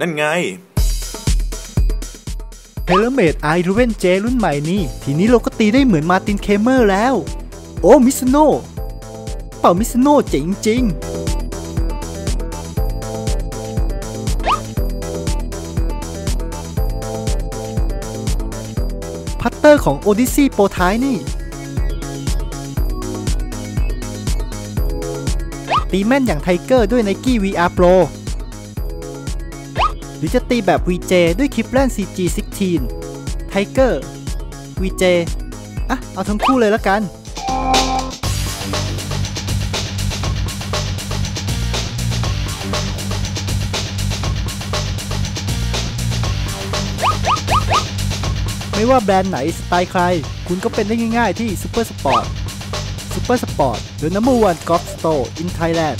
นั่นไงเฮลเมดไอรูเวนเจรุ่นใหม่นี่ ทีนี้เราก็ตีได้เหมือนมาตินเคเมอร์แล้ว โอ้ มิสโนเป่ามิสโนเจ๋งจริงพัตเตอร์ของโอดิซีโปรท้ายนี่ ตีแม่นอย่างไทเกอร์ด้วย Nike VR Pro หรือจะตีแบบ VJ ด้วยคลิปแลน CG16 ไทเกอร์ VJ อะ เอาทั้งคู่เลยละกันไม่ว่าแบรนด์ไหน สไตล์ใคร คุณก็เป็นได้ง่ายๆที่ Super Sport Super Sport the number one golf store in Thailand